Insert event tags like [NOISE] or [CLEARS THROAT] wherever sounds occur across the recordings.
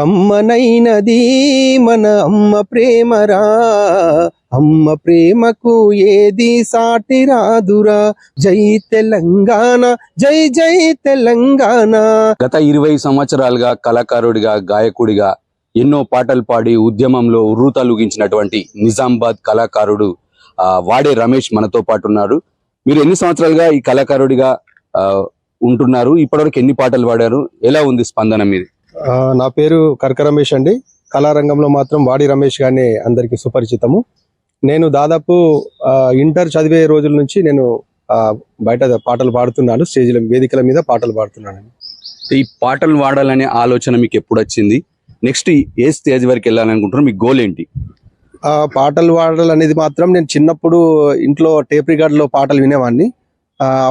కమ్మనైనది మన అమ్మ ప్రేమరా. అమ్మ ప్రేమకు ఏది సాటి రాదురా. జై తెలంగాణ జై జై తెలంగాణ. గత ఇరవై సంవత్సరాలుగా కళాకారుడిగా గాయకుడిగా ఎన్నో పాటలు పాడి ఉద్యమంలో ఉర్రూతలుగించినటువంటి నిజామాబాద్ కళాకారుడు ఆ, వాడే రమేష్ మనతో పాటు ఉన్నారు. మీరు ఎన్ని సంవత్సరాలుగా ఈ కళాకారుడిగా ఆ, ఉంటున్నారు? ఇప్పటివరకు ఎన్ని పాటలు పాడారు? ఎలా ఉంది స్పందన మీది? నా పేరు కర్క రమేష్ అండి. కళారంగంలో మాత్రం వాడి రమేష్ గానే అందరికి సుపరిచితము. నేను దాదాపు ఇంటర్ చదివే రోజుల నుంచి నేను బయట పాటలు పాడుతున్నాను. స్టేజ్ల వేదికల మీద పాటలు పాడుతున్నాను. ఈ పాటలు పాడాలనే ఆలోచన మీకు ఎప్పుడు వచ్చింది నెక్స్ట్ ఏ స్టేజ్ వరకు వెళ్ళాలనుకుంటున్నారు? మీ గోల్ ఏంటి? పాటలు పాడాలి అనేది మాత్రం నేను చిన్నప్పుడు ఇంట్లో టేప్ రికార్డ్లో పాటలు వినేవాడిని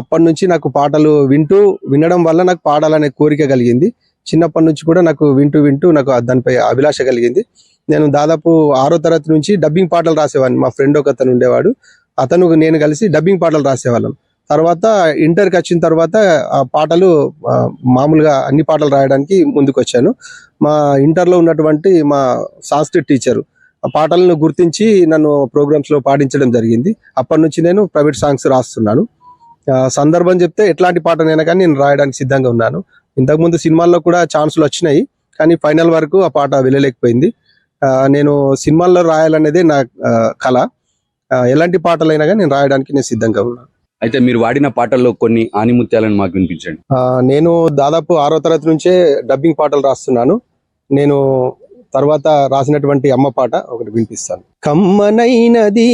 అప్పటి నుంచి నాకు పాటలు వింటూ వినడం వల్ల నాకు పాడాలనే కోరిక కలిగింది. చిన్నప్పటి నుంచి కూడా నాకు వింటూ వింటూ నాకు దానిపై అభిలాష కలిగింది. నేను దాదాపు ఆరో తరగతి నుంచి డబ్బింగ్ పాటలు రాసేవాడిని. మా ఫ్రెండ్ ఒక అతను ఉండేవాడు. అతను నేను కలిసి డబ్బింగ్ పాటలు రాసేవాళ్ళం. తర్వాత ఇంటర్కి వచ్చిన తర్వాత ఆ పాటలు మామూలుగా అన్ని పాటలు రాయడానికి ముందుకు వచ్చాను మా ఇంటర్లో ఉన్నటువంటి మా సాంస్క్రిట్ టీచరు ఆ పాటలను గుర్తించి నన్ను ప్రోగ్రామ్స్లో పాటించడం పాడించడం జరిగింది. అప్పటి నుంచి నేను ప్రైవేట్ సాంగ్స్ రాస్తున్నాను. సందర్భం చెప్తే ఎట్లాంటి పాటనైనా కానీ నేను రాయడానికి సిద్ధంగా ఉన్నాను. ఇంతకుముందు సినిమాల్లో కూడా ఛాన్సులు వచ్చినాయి కానీ ఫైనల్ వరకు ఆ పాట వెళ్ళలేకపోయింది. నేను సినిమాల్లో రాయాలనేదే నా కళ. ఎలాంటి పాటలైనా కానీ నేను రాయడానికి నేను సిద్ధంగా ఉన్నాను. అయితే మీరు వాడిన పాటల్లో కొన్ని ఆనిముత్యాలను మాకు వినిపించండి. నేను దాదాపు ఆరో తరగతి నుంచే డబ్బింగ్ పాటలు రాస్తున్నాను. నేను తర్వాత రాసినటువంటి అమ్మ పాట ఒకటి వినిపిస్తాను. కమ్మనైనది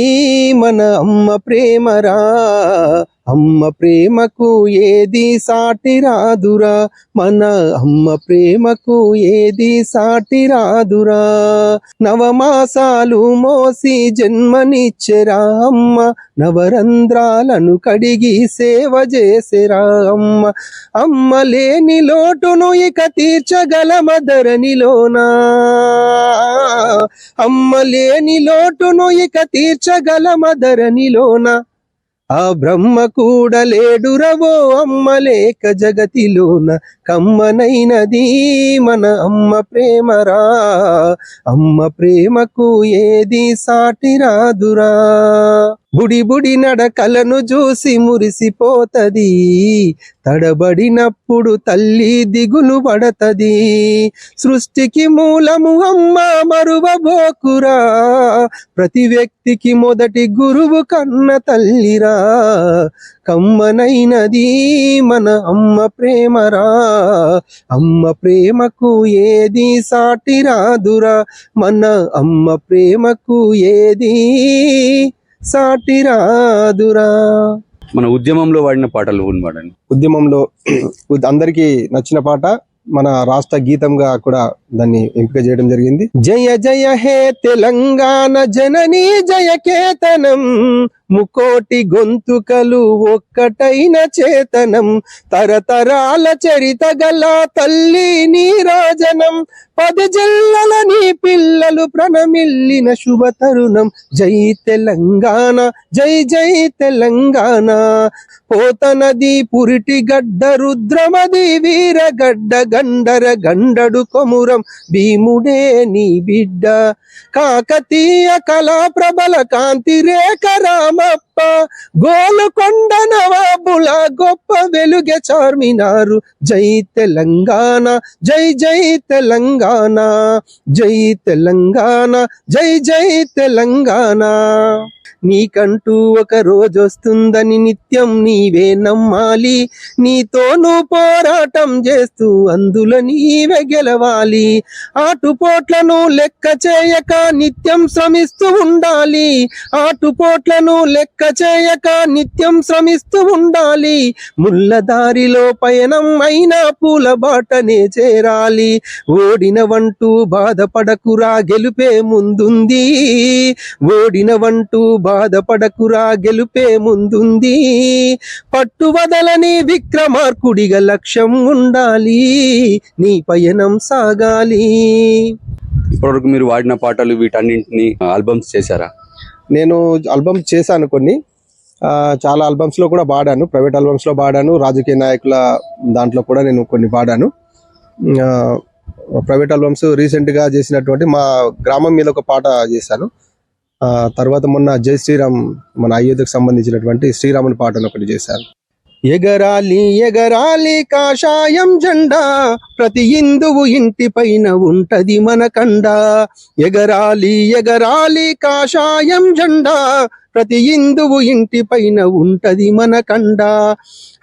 మన అమ్మ ప్రేమరా అమ్మ ప్రేమకు ఏది సాటి రాదురా? మన అమ్మ ప్రేమకు ఏది సాటి రాదురా? నవమాసాలు మోసి జన్మనిచ్చెరా అమ్మ. నవరంధ్రాలను కడిగి సేవ చేసెరా అమ్మ. అమ్మ లేని లోటును ఇక తీర్చగలమదరనిలోనా అమ్మ లేని లోటును ఇక తీర్చగలమదరనిలోనా ఆ బ్రహ్మ కూడా లేడురవో అమ్మ లేక జగతిలోన కమ్మనైనది మన అమ్మ ప్రేమరా. అమ్మ ప్రేమకు ఏది సాటి రాదురా. బుడి బుడి నడకలను చూసి మురిసిపోతది. తడబడినప్పుడు తల్లి దిగులు పడతది. సృష్టికి మూలము అమ్మ మరువబోకురా. ప్రతి వ్యక్తికి మొదటి గురువు కన్న తల్లిరా. కమ్మనైనది మన అమ్మ ప్రేమరా. అమ్మ ప్రేమకు ఏది సాటి రాదురా. మన అమ్మ ప్రేమకు ఏది సాటి రాదురా మన ఉద్యమంలో వాడిన పాటలు పాడండి ఉద్యమంలో [CLEARS THROAT] అందరికి నచ్చిన పాట మన రాష్ట్ర గీతంగా కూడా దాన్ని ఎంపిక చేయడం జరిగింది. జయ జయ హే తెలంగాణ జనని జయ కేతనం. ముకోటి గొంతుకలు ఒక్కటైన చేతనం. తరతరాల చరిత గల తల్లి నీరాజనం పది జిల్లల నీ పిల్లలు ప్రణమిల్లిన శుభ తరుణం. జై తెలంగాణ జై జై తెలంగాణ. పోతనది పురిటి గడ్డ రుద్రమది వీరగడ్డ గండర గండడు కొమురం. భీముడే నీ బిడ్డ. కాకతీయ కళా ప్రబల కాంతి రేఖ రామప్ప గోలుకొండ నవాబుల గొప్ప వెలుగె చార్మినారు. జై తెలంగాణ జై జై తెలంగాణ జై తెలంగాణ జై జై తెలంగాణ. నీకంటూ ఒక రోజు వస్తుందని నిత్యం నీవే నమ్మాలి. నీతోనూ పోరాటం చేస్తూ అందులో నీవే గెలవాలి. ఆటుపోట్లను లెక్క చేయక నిత్యం శ్రమిస్తూ ఉండాలి. ఆటుపోట్లను లెక్క చేయక నిత్యం శ్రమిస్తూ ఉండాలి. ముళ్ళ దారిలో పయనం అయినా పూల బాటనే చేరాలి. ఓడిన వంటూ బాధపడకురా గెలుపే ముందుంది. ఓడిన వంటూ బాధపడకురా గెలుపే ముందుంది. పట్టు వదలని విక్రమార్కుడిగా లక్ష్యం ఉండాలి. నీ పయనం సాగాలి. ఇప్పటివరకు మీరు వాడిన పాటలు వీటన్నింటిని ఆల్బమ్స్ చేశారా? నేను ఆల్బమ్ చేశాను కొన్ని. ఆ, చాలా ఆల్బమ్స్లో కూడా పాడాను ప్రైవేట్ ఆల్బమ్స్లో పాడాను రాజకీయ నాయకుల దాంట్లో కూడా నేను కొన్ని పాడాను. ఆ, ప్రైవేట్ ఆల్బమ్స్ రీసెంట్గా చేసినటువంటి మా గ్రామం మీద ఒక పాట చేశాను. తర్వాత మొన్న జై శ్రీరామ్ మన అయోధ్యకు సంబంధించినటువంటి శ్రీరాముని పాటను ఒకటి చేశారు. ఎగరాలి ఎగరాలి కాషాయం జెండా ప్రతి హిందువు ఇంటి పైన ఉంటది మన కండ. ఎగరాలి ఎగరాలి కాషాయం జెండా ప్రతి హిందువు ఇంటి పైన ఉంటది మన కండ.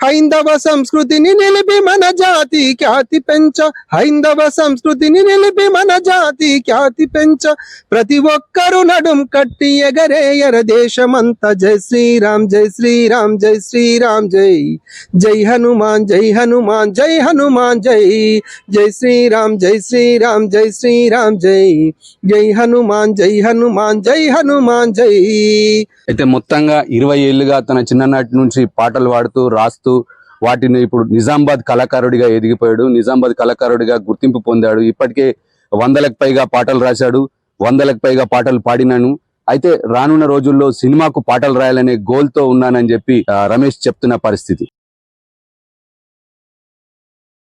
హైందవ సంస్కృతిని నిలిపి మన జాతి ఖ్యాతి పెంచ. హైందవ సంస్కృతిని నిలిపి మన జాతి ఖ్యాతి పెంచ. ప్రతి ఒక్కరు నడుం కట్టి ఎగరేయర దేశమంతా. జై శ్రీరామ్ జై శ్రీరామ్ జై శ్రీరామ్ జై. జై హనుమాన్ జై హనుమాన్ జై హనుమాన్ జై. జై శ్రీరామ్ జై శ్రీరామ్ జై శ్రీరామ్ జై. జై హనుమాన్ జై హనుమాన్ జై హనుమాన్ జై. అయితే మొత్తంగా ఇరవై ఏళ్ళుగా తన చిన్ననాటి నుంచి పాటలు పాడుతూ రాస్తూ వాటిని ఇప్పుడు నిజామాబాద్ కళాకారుడిగా ఎదిగిపోయాడు. నిజామాబాద్ కళాకారుడిగా గుర్తింపు పొందాడు. ఇప్పటికే వందలకు పైగా పాటలు రాశాడు. వందలకు పైగా పాటలు పాడినాను. అయితే రానున్న రోజుల్లో సినిమాకు పాటలు రాయాలనే గోల్తో ఉన్నానని చెప్పి రమేష్ చెప్తున్న పరిస్థితి.